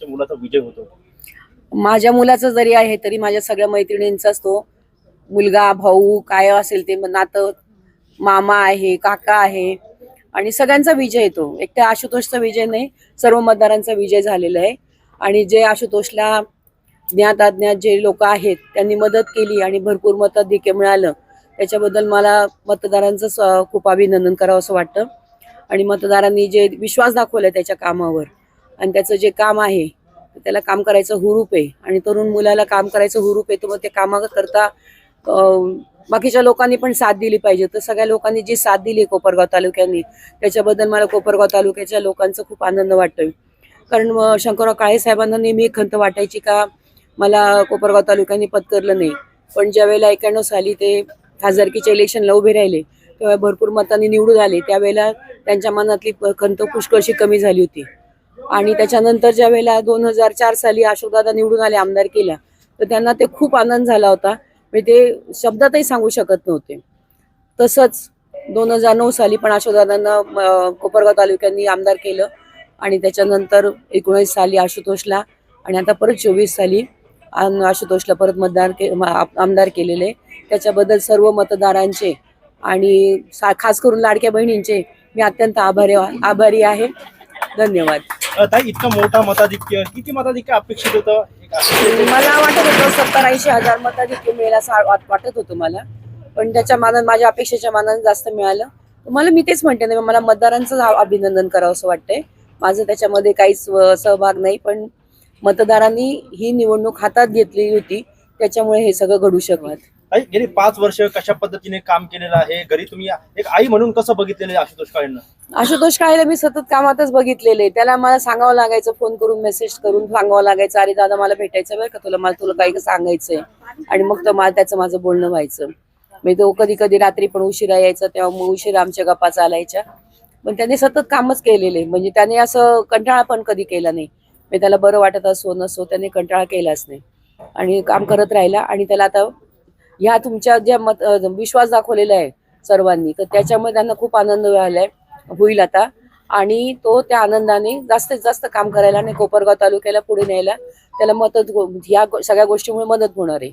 मुलाचा विजय होतो? माझ्या मुलाचा जरी आहे तरी माझ्या सगळ्या मैत्रिणींचाच तो मुलगा भाऊ काय असेल ते नातं मामा आहे काका आहे आणि सगळ्यांचा विजय येतो. एकट्या आशुतोषचा विजय नाही सर्व मतदारांचा विजय झालेला आहे. आणि जे आशुतोषला ज्ञात अज्ञात जे लोक आहेत त्यांनी मदत केली आणि भरपूर मताधिक्य मिळालं त्याच्याबद्दल मला मतदारांचं खूप अभिनंदन करावं असं वाटतं. आणि मतदारांनी जे विश्वास दाखवला त्याच्या कामावर. आणि त्याचं जे काम आहे त्याला काम करायचं हुरूप आहे. आणि तरुण मुलाला काम करायचं हुरूप आहे तर मग ते कामाकरता बाकीच्या लोकांनी पण साथ दिली पाहिजे. तर सगळ्या लोकांनी जी साथ दिली कोपरगाव तालुक्यांनी त्याच्याबद्दल मला कोपरगाव तालुक्याच्या लोकांचा खूप आनंद वाटतोय. कारण शंकरराव काळे साहेबांना नेहमी एक खंत वाटायची का मला कोपरगाव तालुक्यांनी पत्करलं नाही. पण ज्यावेळेला एक्याण्णव साली ते खासदारकीच्या इलेक्शनला उभे राहिले तेव्हा भरपूर मतांनी निवडून आले. त्यावेळेला त्यांच्या मनातली प- खंत पुष्कळशी कमी झाली होती. आणि त्याच्यानंतर ज्या वेळेला दोन हजार चार साली अशोकदादा निवडून आले आमदार केल्या तर त्यांना ते खूप आनंद झाला होता. म्हणजे ते शब्दातही सांगू शकत नव्हते. तसंच दोन हजार नऊ साली पण अशोकदादांना कोपरगाव तालुक्यांनी आमदार केलं आणि त्याच्यानंतर एकोणीस साली आशुतोषला आणि आता परत चोवीस साली आशुतोषला परत मतदार के आमदार केलेले. त्याच्याबद्दल सर्व मतदारांचे आणि सा- खास करून लाडक्या बहिणींचे मी अत्यंत आभारी आभारी आहे. धन्यवाद. ताई इतका मोठा मताधिक्य किती मताधिक्य अपेक्षित होतं? मला वाटत होतं सत्तर ऐंशी हजार मताधिक्य मिळेल असं वाटत होतं मला. पण त्याच्या मानानं माझ्या अपेक्षेच्या मानानं जास्त मिळालं. मला मी तेच म्हणते ना मला मतदारांचं अभिनंदन करावं असं वाटतंय. माझं त्याच्यामध्ये काहीच सहभाग नाही पण मतदारांनी ही निवडणूक हातात घेतलेली होती. त्याच्यामुळे हे सगळं घडू शकत ताई गेली पाच वर्ष कशा पद्धतीने काम केलेलं आहे? घरी तुम्ही एक आई म्हणून कसं बघितलेलं आहे आशुतोष काळेंना? आशुतोष काळेला मी सतत कामातच बघितलेले त्याला मला सांगावं लागायचं फोन करून मेसेज करून सांगावं लागायचं अरे दादा मला भेटायचं बरं का तुला? मला तुला काही सांगायचंय? आणि मग तर मला त्याचं माझं बोलणं व्हायचं. मी तो कधी कधी रात्री पण उशिरा यायचा तेव्हा मग उशिरा आमच्या गप्पा चालायच्या. पण त्याने सतत कामच केलेले. म्हणजे त्याने असं कंटाळा पण कधी केला नाही. मी त्याला बरं वाटत असो नसो त्याने कंटाळा केलाच नाही. आणि काम करत राहिला आणि त्याला आता ह्या तुमच्या ज्या मत विश्वास दाखवलेला आहे सर्वांनी तर त्याच्यामुळे त्यांना खूप आनंद मिळालाय होईल आता. आणि तो त्या आनंदाने जास्तीत जास्त काम करायला आणि कोपरगाव तालुक्याला पुढे न्यायला त्याला मदत हो- या सगळ्या गोष्टीमुळे मदत होणार आहे.